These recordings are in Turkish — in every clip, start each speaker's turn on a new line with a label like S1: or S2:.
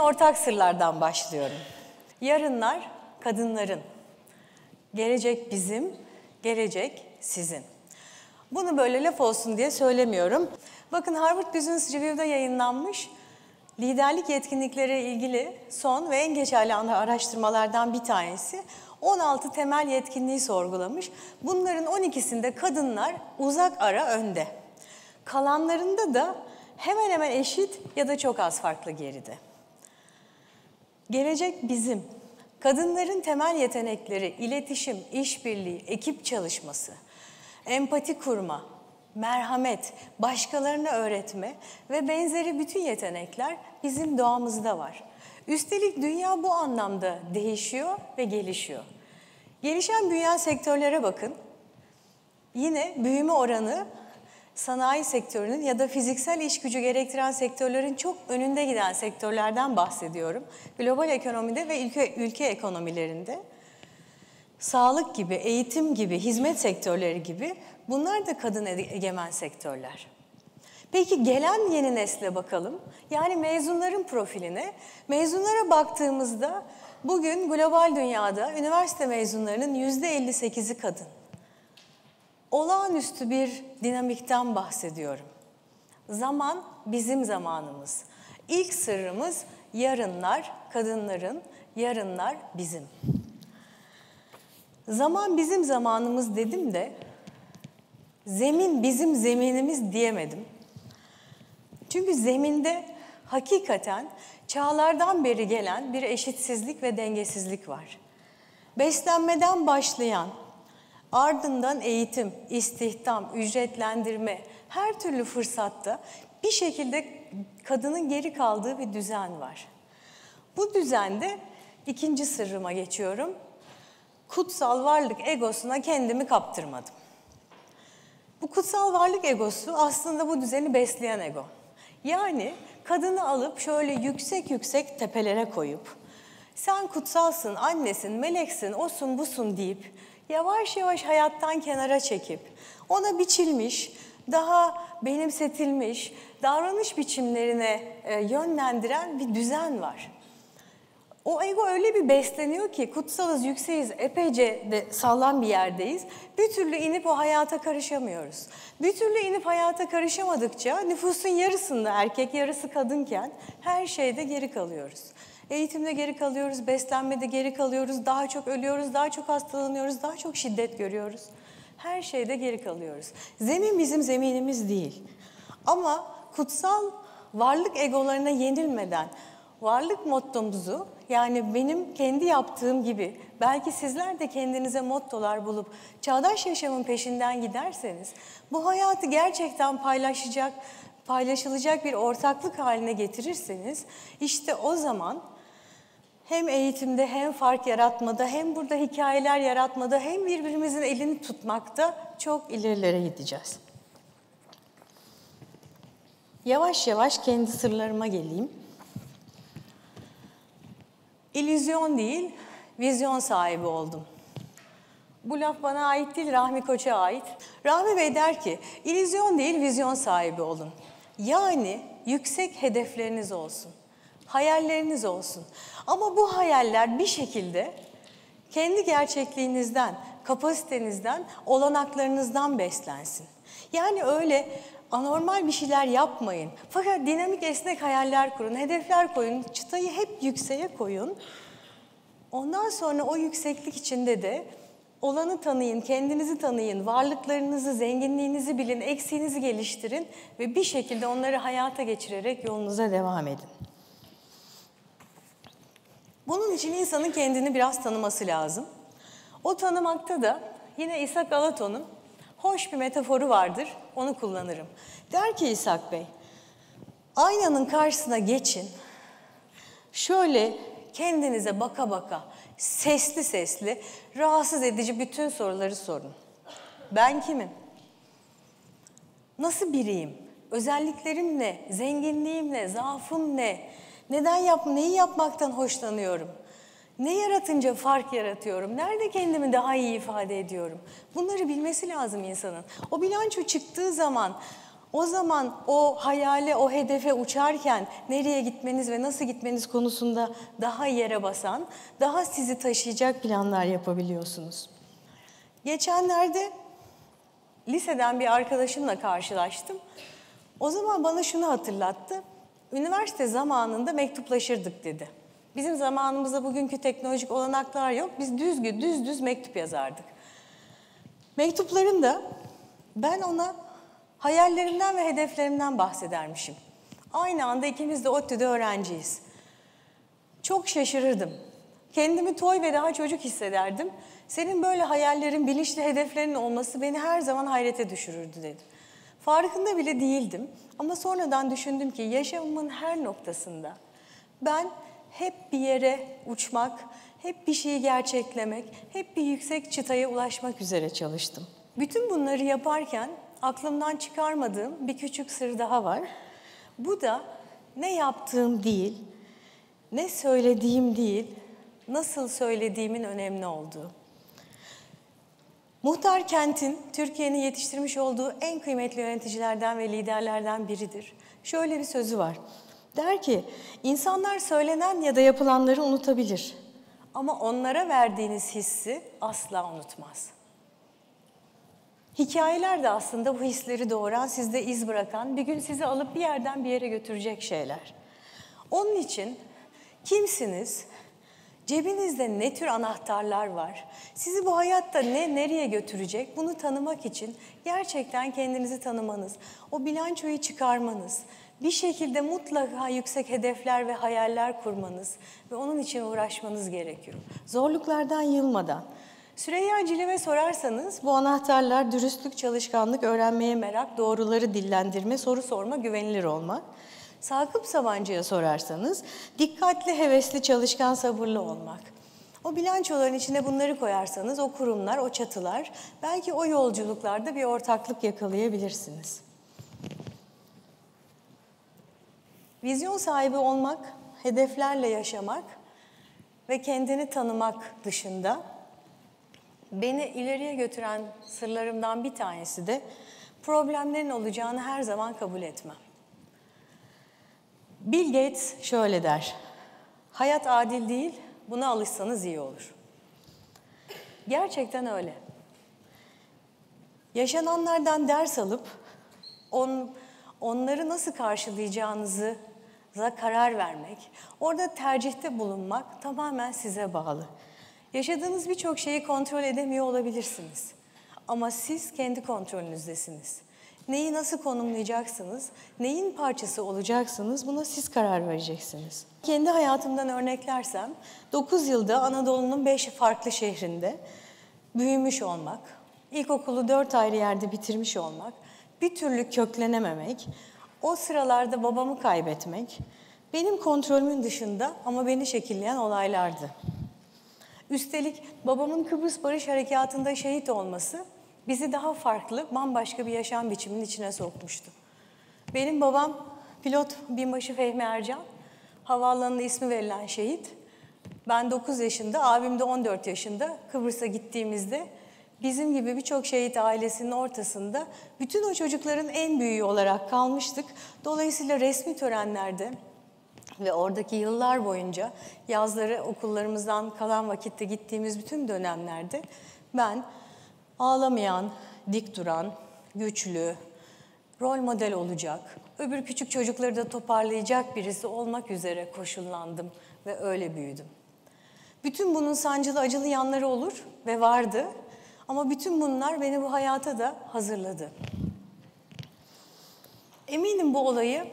S1: Ortak sırlardan başlıyorum. Yarınlar kadınların. Gelecek bizim, gelecek sizin. Bunu böyle laf olsun diye söylemiyorum. Bakın Harvard Business Review'da yayınlanmış liderlik yetkinlikleri ilgili son ve en geçerli araştırmalardan bir tanesi 16 temel yetkinliği sorgulamış. Bunların 12'sinde kadınlar uzak ara önde. Kalanlarında da hemen hemen eşit ya da çok az farklı geride. Gelecek bizim. Kadınların temel yetenekleri iletişim, işbirliği, ekip çalışması, empati kurma, merhamet, başkalarına öğretme ve benzeri bütün yetenekler bizim doğamızda var. Üstelik dünya bu anlamda değişiyor ve gelişiyor. Gelişen büyüyen sektörlere bakın. Yine büyüme oranı sanayi sektörünün ya da fiziksel iş gücü gerektiren sektörlerin çok önünde giden sektörlerden bahsediyorum. Global ekonomide ve ülke, ülke ekonomilerinde sağlık gibi, eğitim gibi, hizmet sektörleri gibi bunlar da kadın egemen sektörler. Peki gelen yeni nesle bakalım. Yani mezunların profiline. Mezunlara baktığımızda bugün global dünyada üniversite mezunlarının %58'i kadın olağanüstü bir dinamikten bahsediyorum. Zaman bizim zamanımız. İlk sırrımız yarınlar kadınların, yarınlar bizim. Zaman bizim zamanımız dedim de zemin bizim zeminimiz diyemedim. Çünkü zeminde hakikaten çağlardan beri gelen bir eşitsizlik ve dengesizlik var. Beslenmeden başlayan, Ardından eğitim, istihdam, ücretlendirme, her türlü fırsatta bir şekilde kadının geri kaldığı bir düzen var. Bu düzende ikinci sırrıma geçiyorum. Kutsal varlık egosuna kendimi kaptırmadım. Bu kutsal varlık egosu aslında bu düzeni besleyen ego. Yani kadını alıp şöyle yüksek yüksek tepelere koyup sen kutsalsın, annesin, meleksin, osun busun deyip yavaş yavaş hayattan kenara çekip ona biçilmiş, daha benimsetilmiş davranış biçimlerine e, yönlendiren bir düzen var. O ego öyle bir besleniyor ki kutsalız, yükseğiz, epeyce de sağlam bir yerdeyiz. Bir türlü inip o hayata karışamıyoruz. Bir türlü inip hayata karışamadıkça nüfusun yarısında erkek yarısı kadınken her şeyde geri kalıyoruz. Eğitimde geri kalıyoruz, beslenmede geri kalıyoruz, daha çok ölüyoruz, daha çok hastalanıyoruz, daha çok şiddet görüyoruz. Her şeyde geri kalıyoruz. Zemin bizim zeminimiz değil. Ama kutsal varlık egolarına yenilmeden varlık mottomuzu yani benim kendi yaptığım gibi belki sizler de kendinize mottolar bulup çağdaş yaşamın peşinden giderseniz bu hayatı gerçekten paylaşacak, paylaşılacak bir ortaklık haline getirirseniz işte o zaman hem eğitimde hem fark yaratmada hem burada hikayeler yaratmada hem birbirimizin elini tutmakta çok ilerilere gideceğiz. Yavaş yavaş kendi sırlarıma geleyim. İllüzyon değil, vizyon sahibi oldum. Bu laf bana ait değil, Rahmi Koç'a ait. Rahmi Bey der ki, illüzyon değil, vizyon sahibi olun. Yani yüksek hedefleriniz olsun hayalleriniz olsun. Ama bu hayaller bir şekilde kendi gerçekliğinizden, kapasitenizden, olanaklarınızdan beslensin. Yani öyle anormal bir şeyler yapmayın. Fakat dinamik esnek hayaller kurun, hedefler koyun, çıtayı hep yükseğe koyun. Ondan sonra o yükseklik içinde de olanı tanıyın, kendinizi tanıyın, varlıklarınızı, zenginliğinizi bilin, eksiğinizi geliştirin ve bir şekilde onları hayata geçirerek yolunuza devam edin. Bunun için insanın kendini biraz tanıması lazım. O tanımakta da yine İshak Alaton'un hoş bir metaforu vardır, onu kullanırım. Der ki İshak Bey, aynanın karşısına geçin, şöyle kendinize baka baka, sesli sesli, rahatsız edici bütün soruları sorun. Ben kimim? Nasıl biriyim? Özelliklerim ne? Zenginliğim ne? Zaafım ne? Neden yap, neyi yapmaktan hoşlanıyorum? Ne yaratınca fark yaratıyorum? Nerede kendimi daha iyi ifade ediyorum? Bunları bilmesi lazım insanın. O bilanço çıktığı zaman o zaman o hayale, o hedefe uçarken nereye gitmeniz ve nasıl gitmeniz konusunda daha yere basan, daha sizi taşıyacak planlar yapabiliyorsunuz. Geçenlerde liseden bir arkadaşımla karşılaştım. O zaman bana şunu hatırlattı. Üniversite zamanında mektuplaşırdık dedi. Bizim zamanımızda bugünkü teknolojik olanaklar yok. Biz düz düz düz mektup yazardık. Mektuplarında ben ona hayallerimden ve hedeflerimden bahsedermişim. Aynı anda ikimiz de ODTÜ'de öğrenciyiz. Çok şaşırırdım. Kendimi toy ve daha çocuk hissederdim. Senin böyle hayallerin, bilinçli hedeflerin olması beni her zaman hayrete düşürürdü dedi. Farkında bile değildim ama sonradan düşündüm ki yaşamımın her noktasında ben hep bir yere uçmak, hep bir şeyi gerçeklemek, hep bir yüksek çıtaya ulaşmak üzere çalıştım. Bütün bunları yaparken aklımdan çıkarmadığım bir küçük sır daha var. Bu da ne yaptığım değil, ne söylediğim değil, nasıl söylediğimin önemli olduğu. Muhtar Kent'in Türkiye'nin yetiştirmiş olduğu en kıymetli yöneticilerden ve liderlerden biridir. Şöyle bir sözü var. Der ki, insanlar söylenen ya da yapılanları unutabilir. Ama onlara verdiğiniz hissi asla unutmaz. Hikayeler de aslında bu hisleri doğuran, sizde iz bırakan, bir gün sizi alıp bir yerden bir yere götürecek şeyler. Onun için kimsiniz, cebinizde ne tür anahtarlar var, sizi bu hayatta ne nereye götürecek bunu tanımak için gerçekten kendinizi tanımanız, o bilançoyu çıkarmanız, bir şekilde mutlaka yüksek hedefler ve hayaller kurmanız ve onun için uğraşmanız gerekiyor. Zorluklardan yılmadan. Süreyya Cilime sorarsanız bu anahtarlar dürüstlük, çalışkanlık, öğrenmeye merak, doğruları dillendirme, soru sorma, güvenilir olmak. Sakıp Sabancı'ya sorarsanız dikkatli, hevesli, çalışkan, sabırlı olmak. O bilançoların içine bunları koyarsanız o kurumlar, o çatılar belki o yolculuklarda bir ortaklık yakalayabilirsiniz. Vizyon sahibi olmak, hedeflerle yaşamak ve kendini tanımak dışında beni ileriye götüren sırlarımdan bir tanesi de problemlerin olacağını her zaman kabul etmem. Bill Gates şöyle der. Hayat adil değil, buna alışsanız iyi olur. Gerçekten öyle. Yaşananlardan ders alıp on, onları nasıl karşılayacağınızı karar vermek, orada tercihte bulunmak tamamen size bağlı. Yaşadığınız birçok şeyi kontrol edemiyor olabilirsiniz. Ama siz kendi kontrolünüzdesiniz. Neyi nasıl konumlayacaksınız, neyin parçası olacaksınız buna siz karar vereceksiniz. Kendi hayatımdan örneklersem 9 yılda Anadolu'nun 5 farklı şehrinde büyümüş olmak, ilkokulu 4 ayrı yerde bitirmiş olmak, bir türlü köklenememek, o sıralarda babamı kaybetmek benim kontrolümün dışında ama beni şekilleyen olaylardı. Üstelik babamın Kıbrıs Barış Harekatı'nda şehit olması bizi daha farklı, bambaşka bir yaşam biçiminin içine sokmuştu. Benim babam pilot binbaşı Fehmi Ercan, havaalanında ismi verilen şehit. Ben 9 yaşında, abim de 14 yaşında Kıbrıs'a gittiğimizde bizim gibi birçok şehit ailesinin ortasında bütün o çocukların en büyüğü olarak kalmıştık. Dolayısıyla resmi törenlerde ve oradaki yıllar boyunca yazları okullarımızdan kalan vakitte gittiğimiz bütün dönemlerde ben ağlamayan, dik duran, güçlü, rol model olacak, öbür küçük çocukları da toparlayacak birisi olmak üzere koşullandım ve öyle büyüdüm. Bütün bunun sancılı acılı yanları olur ve vardı ama bütün bunlar beni bu hayata da hazırladı. Eminim bu olayı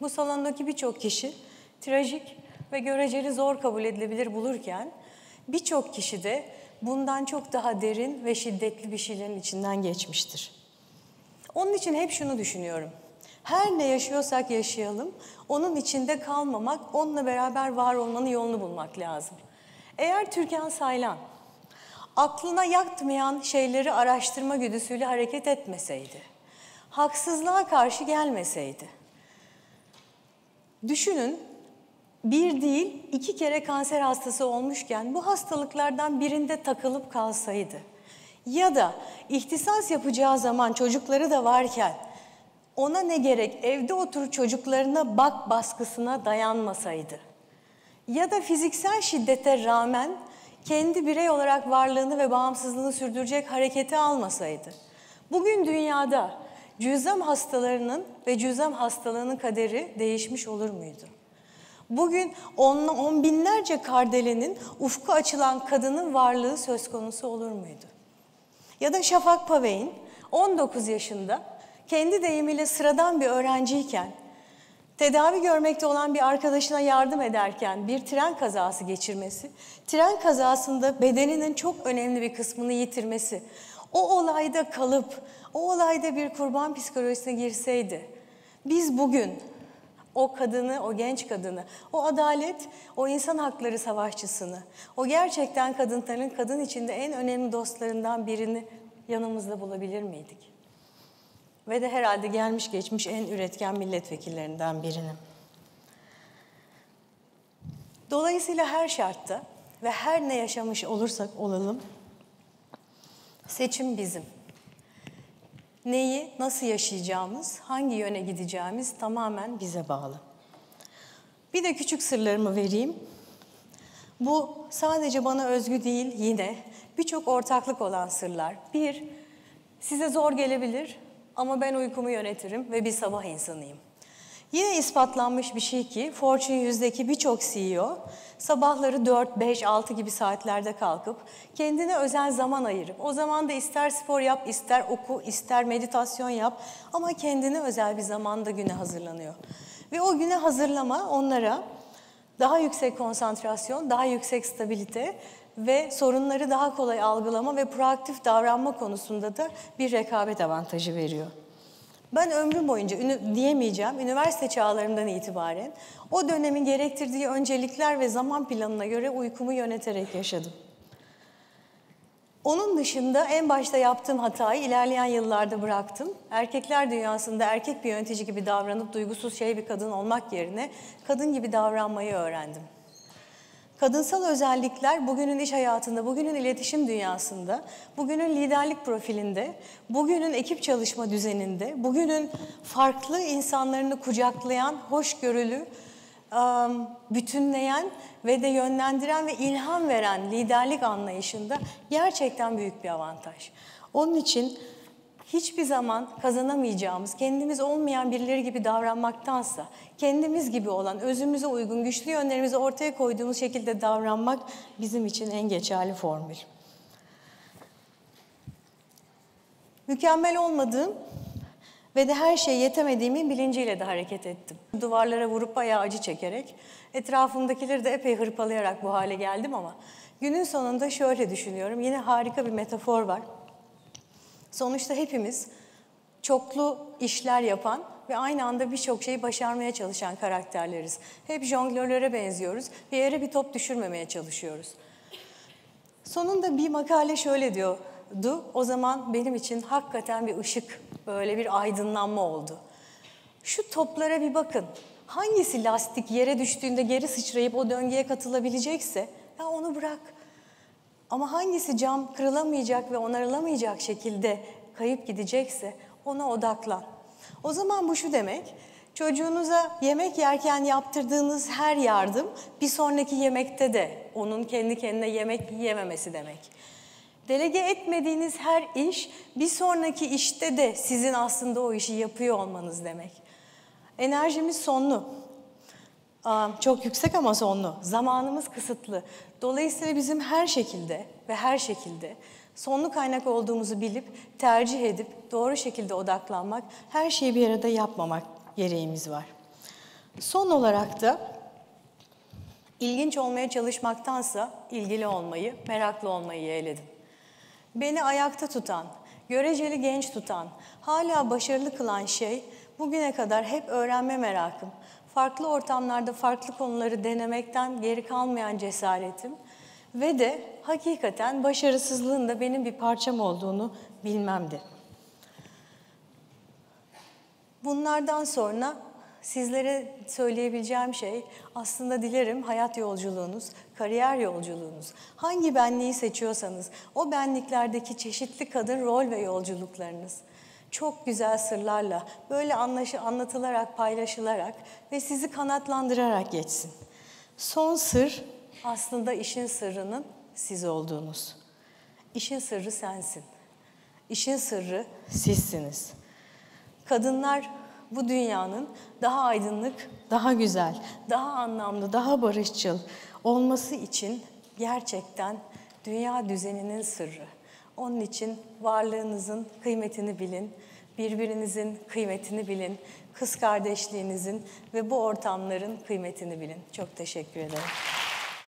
S1: bu salondaki birçok kişi trajik ve göreceli zor kabul edilebilir bulurken birçok kişi de bundan çok daha derin ve şiddetli bir şeylerin içinden geçmiştir. Onun için hep şunu düşünüyorum. Her ne yaşıyorsak yaşayalım, onun içinde kalmamak, onunla beraber var olmanın yolunu bulmak lazım. Eğer Türkan Saylan aklına yatmayan şeyleri araştırma güdüsüyle hareket etmeseydi, haksızlığa karşı gelmeseydi, düşünün bir değil iki kere kanser hastası olmuşken bu hastalıklardan birinde takılıp kalsaydı ya da ihtisas yapacağı zaman çocukları da varken ona ne gerek evde otur çocuklarına bak baskısına dayanmasaydı ya da fiziksel şiddete rağmen kendi birey olarak varlığını ve bağımsızlığını sürdürecek hareketi almasaydı. Bugün dünyada cüzam hastalarının ve cüzam hastalığının kaderi değişmiş olur muydu? Bugün on, on binlerce kardelenin ufku açılan kadının varlığı söz konusu olur muydu? Ya da Şafak Pavey'in 19 yaşında kendi deyimiyle sıradan bir öğrenciyken tedavi görmekte olan bir arkadaşına yardım ederken bir tren kazası geçirmesi, tren kazasında bedeninin çok önemli bir kısmını yitirmesi, o olayda kalıp o olayda bir kurban psikolojisine girseydi biz bugün o kadını, o genç kadını, o adalet, o insan hakları savaşçısını, o gerçekten kadınların kadın içinde en önemli dostlarından birini yanımızda bulabilir miydik? Ve de herhalde gelmiş geçmiş en üretken milletvekillerinden birini. Dolayısıyla her şartta ve her ne yaşamış olursak olalım, seçim bizim. Neyi, nasıl yaşayacağımız, hangi yöne gideceğimiz tamamen bize bağlı. Bir de küçük sırlarımı vereyim. Bu sadece bana özgü değil yine birçok ortaklık olan sırlar. Bir, size zor gelebilir ama ben uykumu yönetirim ve bir sabah insanıyım. Yine ispatlanmış bir şey ki Fortune yüzdeki birçok CEO sabahları 4, 5, 6 gibi saatlerde kalkıp kendine özel zaman ayırıp o zaman da ister spor yap, ister oku, ister meditasyon yap ama kendine özel bir zamanda güne hazırlanıyor. Ve o güne hazırlama onlara daha yüksek konsantrasyon, daha yüksek stabilite ve sorunları daha kolay algılama ve proaktif davranma konusunda da bir rekabet avantajı veriyor. Ben ömrüm boyunca ünü, diyemeyeceğim, üniversite çağlarımdan itibaren o dönemin gerektirdiği öncelikler ve zaman planına göre uykumu yöneterek yaşadım. Onun dışında en başta yaptığım hatayı ilerleyen yıllarda bıraktım. Erkekler dünyasında erkek bir yönetici gibi davranıp duygusuz şey bir kadın olmak yerine kadın gibi davranmayı öğrendim. Kadınsal özellikler bugünün iş hayatında, bugünün iletişim dünyasında, bugünün liderlik profilinde, bugünün ekip çalışma düzeninde, bugünün farklı insanlarını kucaklayan, hoşgörülü, bütünleyen ve de yönlendiren ve ilham veren liderlik anlayışında gerçekten büyük bir avantaj. Onun için hiçbir zaman kazanamayacağımız, kendimiz olmayan birileri gibi davranmaktansa, kendimiz gibi olan, özümüze uygun, güçlü yönlerimizi ortaya koyduğumuz şekilde davranmak bizim için en geçerli formül. Mükemmel olmadığım ve de her şeye yetemediğimin bilinciyle de hareket ettim. Duvarlara vurup bayağı acı çekerek, etrafımdakileri de epey hırpalayarak bu hale geldim ama günün sonunda şöyle düşünüyorum. Yine harika bir metafor var. Sonuçta hepimiz çoklu işler yapan ve aynı anda birçok şeyi başarmaya çalışan karakterleriz. Hep jonglörlere benziyoruz. Bir yere bir top düşürmemeye çalışıyoruz. Sonunda bir makale şöyle diyordu. O zaman benim için hakikaten bir ışık, böyle bir aydınlanma oldu. Şu toplara bir bakın. Hangisi lastik yere düştüğünde geri sıçrayıp o döngüye katılabilecekse ya onu bırak. Ama hangisi cam kırılamayacak ve onarılamayacak şekilde kayıp gidecekse ona odaklan. O zaman bu şu demek, çocuğunuza yemek yerken yaptırdığınız her yardım bir sonraki yemekte de onun kendi kendine yemek yiyememesi demek. Delege etmediğiniz her iş bir sonraki işte de sizin aslında o işi yapıyor olmanız demek. Enerjimiz sonlu. Çok yüksek ama sonlu. Zamanımız kısıtlı. Dolayısıyla bizim her şekilde ve her şekilde sonlu kaynak olduğumuzu bilip tercih edip doğru şekilde odaklanmak, her şeyi bir arada yapmamak gereğimiz var. Son olarak da ilginç olmaya çalışmaktansa ilgili olmayı, meraklı olmayı yeğledim. Beni ayakta tutan, göreceli genç tutan, hala başarılı kılan şey bugüne kadar hep öğrenme merakım, farklı ortamlarda farklı konuları denemekten geri kalmayan cesaretim ve de hakikaten başarısızlığın da benim bir parçam olduğunu bilmemdi. Bunlardan sonra sizlere söyleyebileceğim şey aslında dilerim hayat yolculuğunuz, kariyer yolculuğunuz, hangi benliği seçiyorsanız o benliklerdeki çeşitli kadın rol ve yolculuklarınız çok güzel sırlarla, böyle anlaşı, anlatılarak, paylaşılarak ve sizi kanatlandırarak geçsin. Son sır aslında işin sırrının siz olduğunuz. İşin sırrı sensin. İşin sırrı sizsiniz. Kadınlar bu dünyanın daha aydınlık, daha güzel, daha anlamlı, daha barışçıl olması için gerçekten dünya düzeninin sırrı. Onun için varlığınızın kıymetini bilin, birbirinizin kıymetini bilin, kız kardeşliğinizin ve bu ortamların kıymetini bilin. Çok teşekkür ederim.